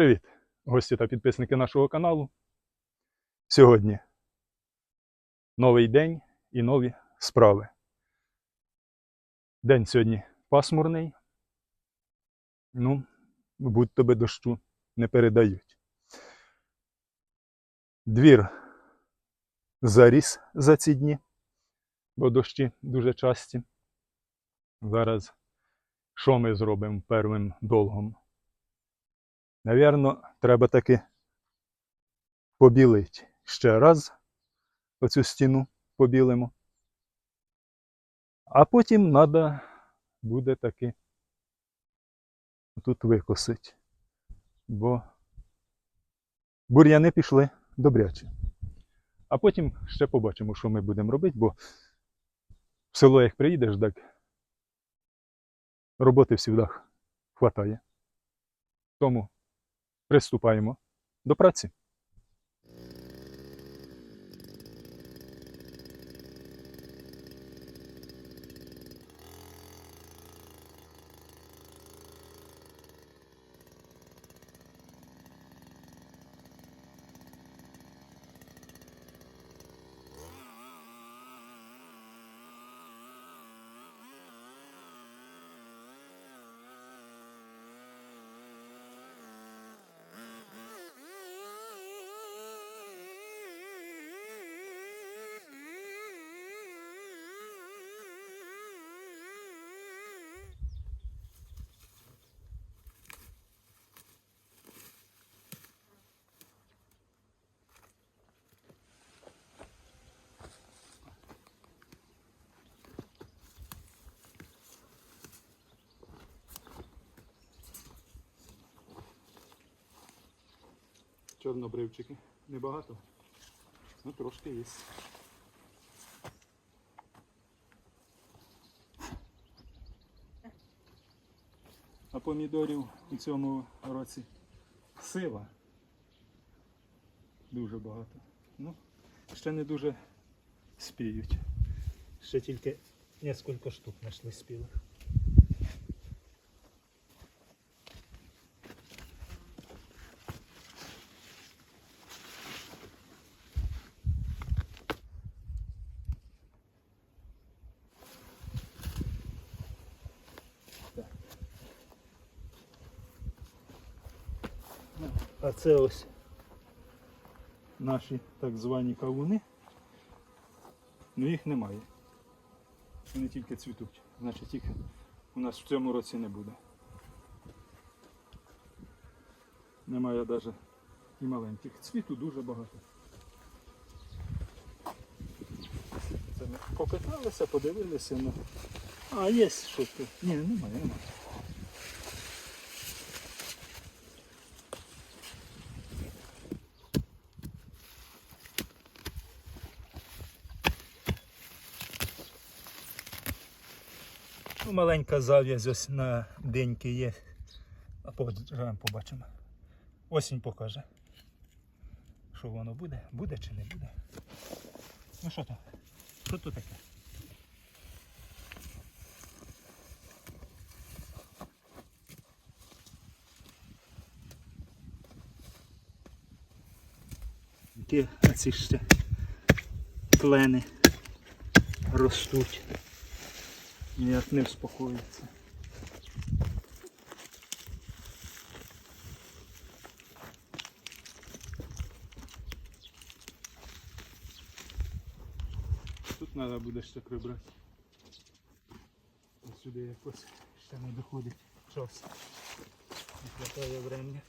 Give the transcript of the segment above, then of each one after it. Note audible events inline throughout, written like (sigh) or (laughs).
Привіт, гості та підписники нашого каналу. Сьогодні новий день і нові справи. День сьогодні пасмурний. Ну, будь тобі дощу не передають. Двір заріс за ці дні, бо дощі дуже часті. Зараз що ми зробимо первим долгом? Навірно, треба таки побілити ще раз оцю стіну побілимо. А потім треба буде таки тут викосити. Бо бур'яни пішли добряче. А потім ще побачимо, що ми будемо робити, бо в село, як приїдеш, так роботи завжди хватає. Тому приступаємо до праці. Чорнобривчики небагато, ну трошки є. А помідорів у цьому році сила. Дуже багато. Ну, ще не дуже спіють. Ще тільки кілька штук знайшли спілих. А це ось наші так звані кавуни. Ну їх немає. Вони тільки цвітуть. Значить їх у нас в цьому році не буде. Немає навіть і маленьких. Цвіту дуже багато. Це ми покаталися, подивилися. Ну. А, є що тут. Ні, немає, немає. Маленька зав'язь ось на деньки є. А поживемо, побачимо. Осінь покаже. Що воно буде? Буде чи не буде? Ну що то? Що то таке? Які ці ще клени ростуть. Ніяк не вспокоїться. Тут треба буде ще прибрати. Ось сюди якось ще не доходить час. Не хватає времени.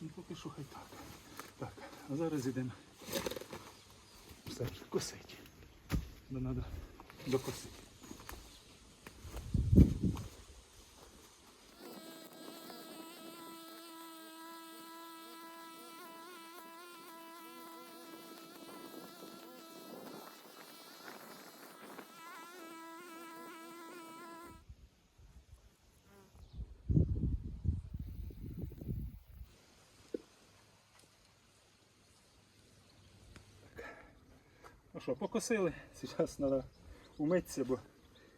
Ну поки що хай так. Так, а зараз йдемо все, косить. Бо треба докосити. Що, покосили, зараз треба умитися, бо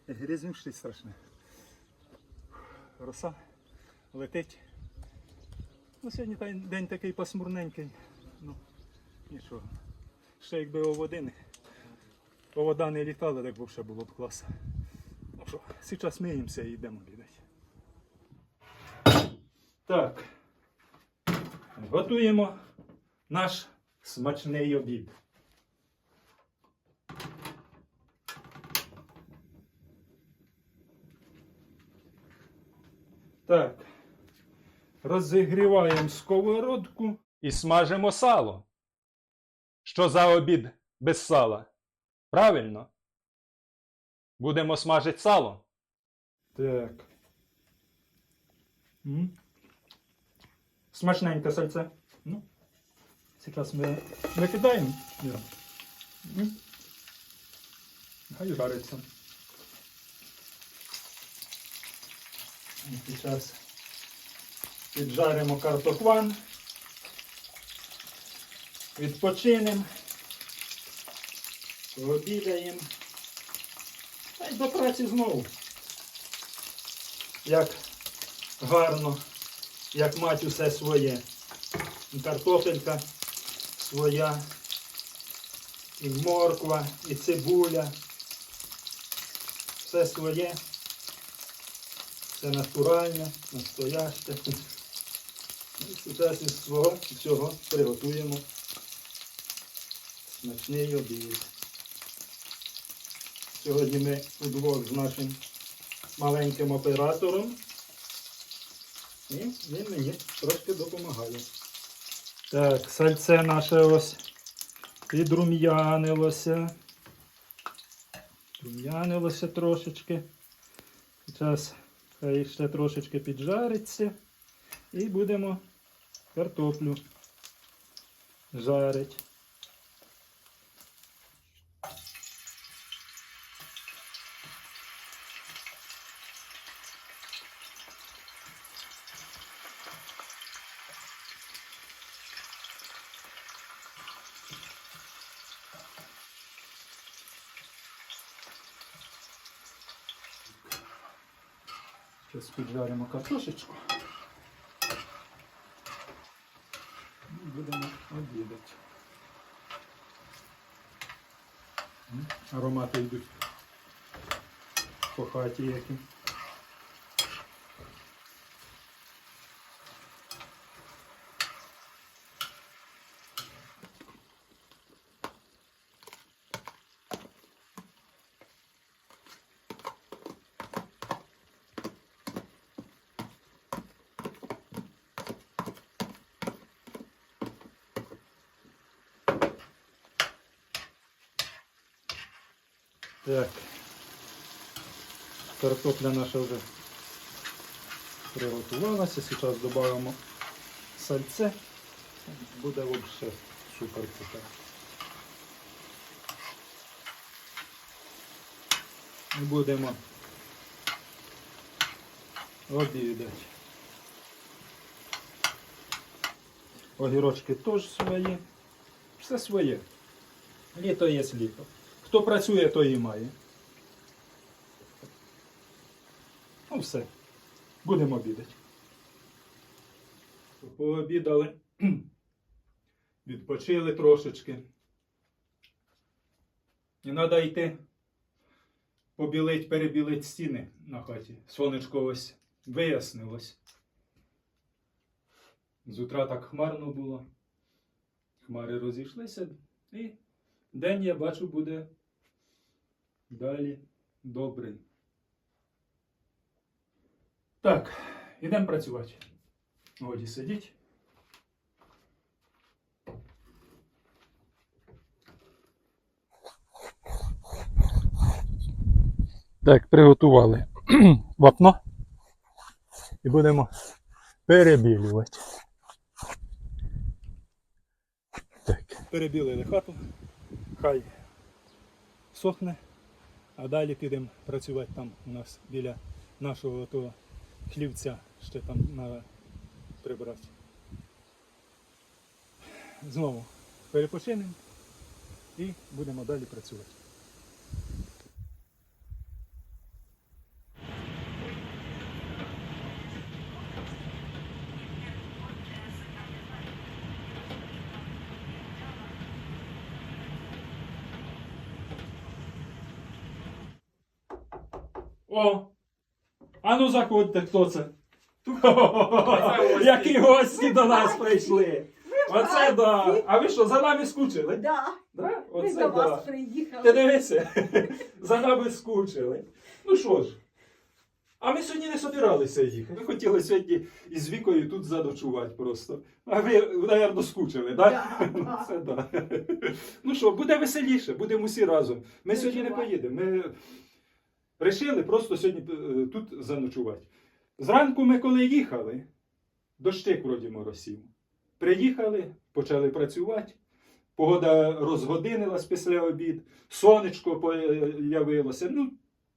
грязнющий страшне. Роса летить. Ну, сьогодні день такий пасмурненький. Ну, нічого. Ще якби оводини. Овода не літала, так б ще було б клас. Ну що, зараз миємося і йдемо обідати. Так. Готуємо наш смачний обід. Так. Розігріваємо сковородку і смажимо сало. Що за обід без сала? Правильно? Будемо смажити сало. Так. М. Смачненьке сальце. Ну, зараз ми викидаємо. його. Хай жариться. Зараз піджаримо картофан. Відпочинемо. Пообідаємо. Та й до праці знову. Як гарно, як мать усе своє. І картопелька своя, і морква, і цибуля. Все своє. Це натуральне, настояще. І зараз свого всього приготуємо смачний обід. Сьогодні ми удвох з нашим маленьким оператором. І він мені трошки допомагає. Так, сальце наше ось підрум'янилося. Рум'янилося трошечки. Зараз хай ще трошечки піджариться. І будемо картоплю жарити. Зараз піджаримо картошечку. І будемо обідати. Аромати йдуть по хаті які. Так. Картопля наша вже приготувалася. Зараз додаємо сальце. Буде взагалі супер. І будемо обідати. Огірочки теж свої. Все своє. Літо є літо. Хто працює, той і має. Ну все. Будемо обідати. Пообідали. (clears throat) Відпочили трошечки. І треба йти побілить, перебілить стіни на хаті. Сонечко ось вияснилось. З так хмарно було. Хмари розійшлися і День, я бачу, буде Далі Добрин. Так, йдемо працювати. Годі сидіть. Так, приготували (clears throat) вапно і будемо перебілювати. Так. Перебілили хату, хай сохне а далі підемо працювати там у нас біля нашого того хлівця, ще там треба прибрати. Знову перепочинемо і будемо далі працювати. О! А ну заходьте, хто це? (laughs) Які гості до нас прийшли! Оце да! А ви що, за нами скучили? Да, Да? ми Оце до вас да. приїхали. Ти дивися, (laughs) за нами скучили. Ну що ж, а ми сьогодні не собиралися їхати. Ми хотіли сьогодні із вікою тут заночувати просто. А ви, напевно, скучили, так? Да, (laughs) да. Це да. Ну що, буде веселіше, будемо всі разом. Ми сьогодні не поїдемо. Ми вирішили просто сьогодні е, тут заночувати. Зранку ми коли їхали, дощик вроді моросів. Приїхали, почали працювати. Погода розгодинилась після обід, сонечко появилося. Ну,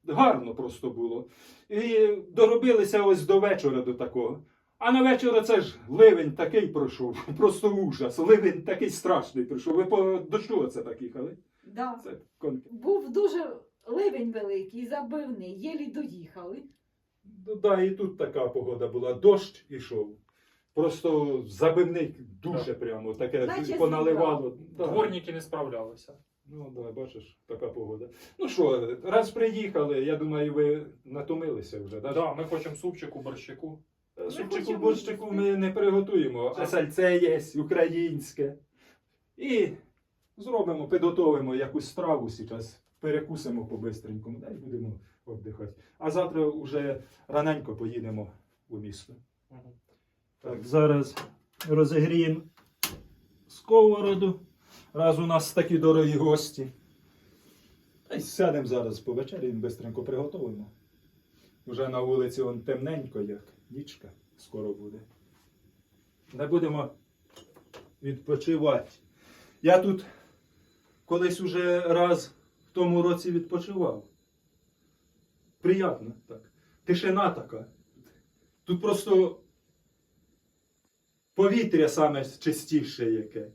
гарно просто було. І доробилися ось до вечора до такого. А на вечір це ж ливень такий пройшов, (laughs) просто ужас. Ливень такий страшний прийшов. Ви по дощу це так їхали? Да. Це. Був дуже ливень великий, забивний, єлі доїхали. Ну, да, і тут така погода була. Дощ ішов. Просто забивник дуже прямо, таке Наче поналивало. Да. Дворники не справлялися. Ну, да, бачиш, така погода. Ну що, раз приїхали, я думаю, ви натомилися вже, Так, да? да, ми хочемо супчику, борщику. Е, Супчику хочемо борщику їсти. ми не приготуємо, а сальце є українське. І зробимо, підготовимо якусь страву зараз, перекусимо по-бистренькому, да, і будемо віддихати. А завтра вже раненько поїдемо у місто. Так, зараз розігріємо сковороду. Раз у нас такі дорогі гості. Та й сядемо зараз по вечері, бистренько приготуємо. Вже на вулиці он темненько, як нічка скоро буде. Не будемо відпочивати. Я тут колись уже раз тому році відпочивав. Приятно так. Тишина така. Тут просто повітря саме чистіше яке.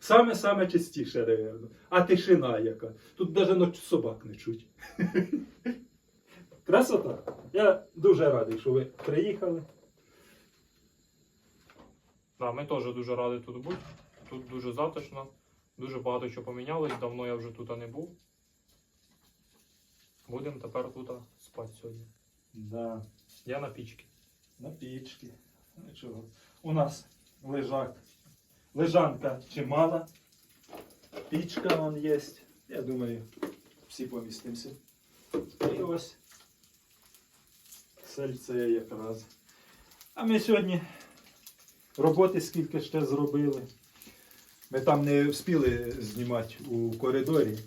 Саме-саме чистіше, напевно. А тишина яка. Тут навіть собак не чуть. (laughs) Красота. Я дуже радий, що ви приїхали. Да, ми теж дуже раді тут бути. Тут дуже затишно, дуже багато чого помінялось. Давно я вже тут не був. Будемо тепер тут спати сьогодні. Да, Я на пічці. на пічки. Нічого. У нас лежак. Лежанка чимала. Пічка вон є. Я думаю, всі помістимося. І ось сельце якраз. А ми сьогодні роботи скільки ще зробили. Ми там не встигли знімати у коридорі.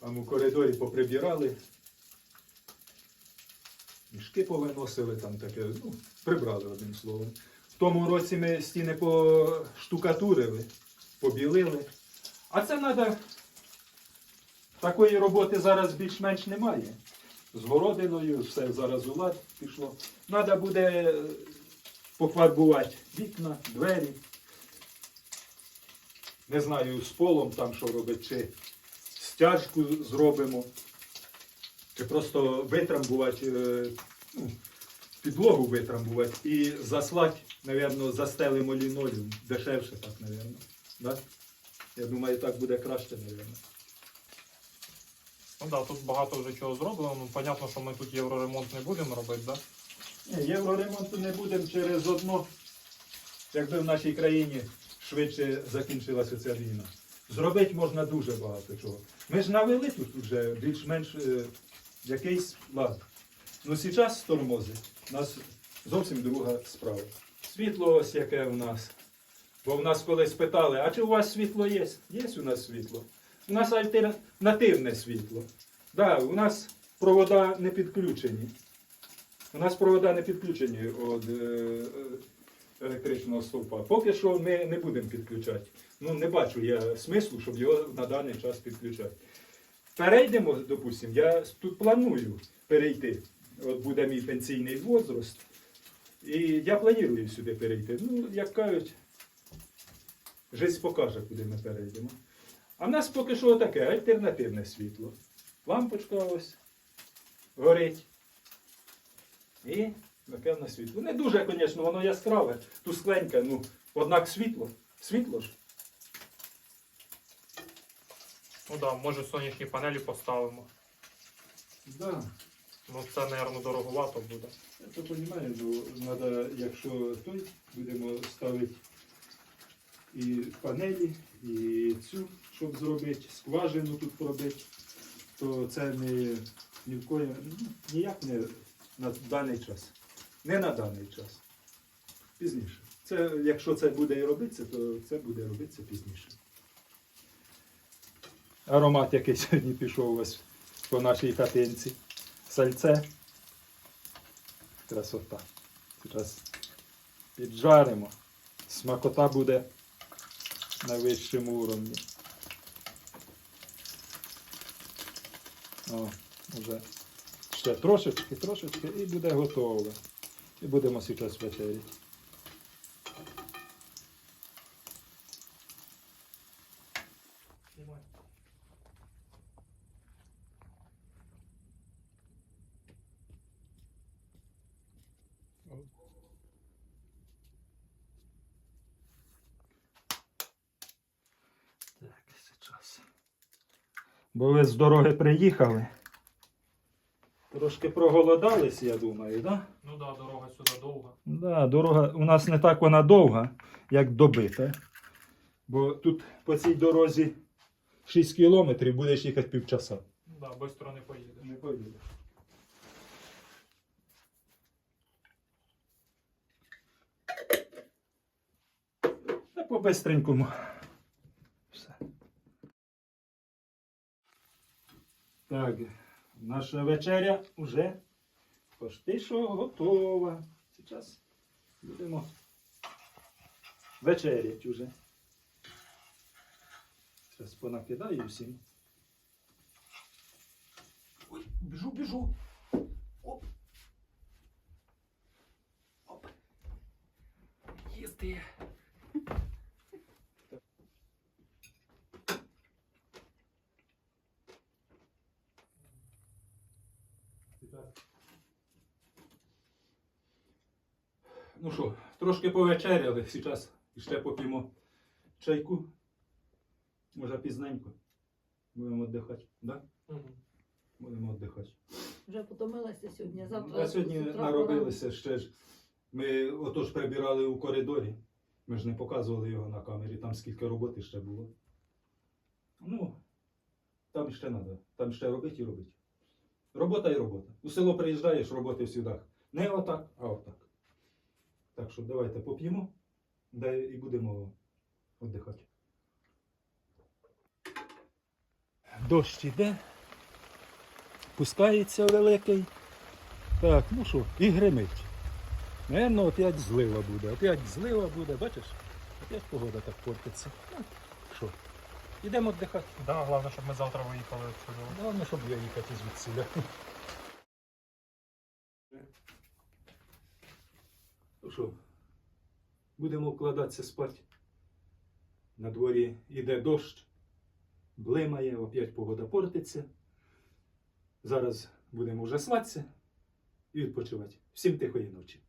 Там у коридорі поприбирали. Мішки повиносили там таке, ну, прибрали одним словом. В тому році ми стіни поштукатурили, побілили. А це треба. Такої роботи зараз більш-менш немає. З городиною все зараз у лад пішло. Треба буде е, пофарбувати вікна, двері. Не знаю, з полом там що робити, чи стяжку зробимо, чи просто витрамбувати, е, ну, підлогу витрамбувати і заслати, напевно, застелимо лінолеум. Дешевше так, напевно. Да? Я думаю, так буде краще, напевно. Ну так, да, тут багато вже чого зроблено. Ну, понятно, що ми тут євроремонт не будемо робити, да? Ні, євроремонту не будемо через одно, якби в нашій країні швидше закінчилася ця війна. Зробити можна дуже багато чого. Ми ж навели тут вже більш-менш е, якийсь лад. Ну зараз тормозить. У нас зовсім друга справа. Світло ось яке у нас. Бо в нас колись питали, а чи у вас світло є? Є у нас світло. У нас альтернативне світло. Да, у нас провода не підключені. У нас провода не підключені від е, е, електричного стовпа. Поки що ми не будемо підключати. Ну, не бачу я смислу, щоб його на даний час підключати. Перейдемо, допустимо, я тут планую перейти. От буде мій пенсійний возраст. І я планую сюди перейти. Ну, як кажуть, життя покаже, куди ми перейдемо. А в нас поки що таке альтернативне світло. Лампочка ось горить. І таке в нас світло. Не дуже, звісно, воно яскраве, тускленьке, ну, однак світло. Світло ж. Ну так, да, може сонячні панелі поставимо. Да. Ну це, мабуть, дороговато буде. Я то розумію, ну, треба, якщо той, будемо ставити і панелі, і цю, щоб зробити, скважину тут пробити, то це не ні в кої, ну, ніяк не на даний час. Не на даний час. Пізніше. Це, якщо це буде і робитися, то це буде робитися пізніше. Аромат, який (laughs) сьогодні пішов ось по нашій хатинці. Сальце. Красота. Зараз піджаримо. Смакота буде на вищому уровні. О, вже ще трошечки, трошечки і буде готово. І будемо зараз зараз. Бо ви з дороги приїхали. Трошки проголодались, я думаю, так? Да? Ну так, да, дорога сюди довга. Да, дорога у нас не так вона довга, як добита. Бо тут по цій дорозі 6 кілометрів будеш їхати півчаса. Ну так, да, швидко не поїдеш. Не поїдеш. Та по бистренькому. Все. Так, наша вечеря вже почти що готова. Зараз будемо вечерять уже. Зараз понакидаю всім. Ой, біжу, біжу. Оп. Оп. Їсти. Ну що, трошки повечеряли, зараз ще поп'ємо чайку. Може пізненько. Будемо віддихати, да? Угу. Будемо віддихати. Вже потомилася сьогодні. Завтра Ну, А сьогодні наробилися ще ж. Ми отож прибирали у коридорі. Ми ж не показували його на камері, там скільки роботи ще було. Ну, там ще треба. Там ще робити і робити. Робота і робота. У село приїжджаєш, роботи всюди. Не отак, а отак. Так що давайте поп'ємо, да і будемо віддихати. Дощ іде, пускається великий. Так, ну що, і гримить. Наверно, опять злива буде. Опять злива буде, бачиш? Опять погода так портиться. Ну, що, йдемо віддихати. Да, головне, щоб ми завтра виїхали відсюди. Головне, щоб я їхати звідсіля. Що, будемо вкладатися спати. На дворі йде дощ, блимає, опять погода портиться. Зараз будемо вже сватися і відпочивати. Всім тихої ночі.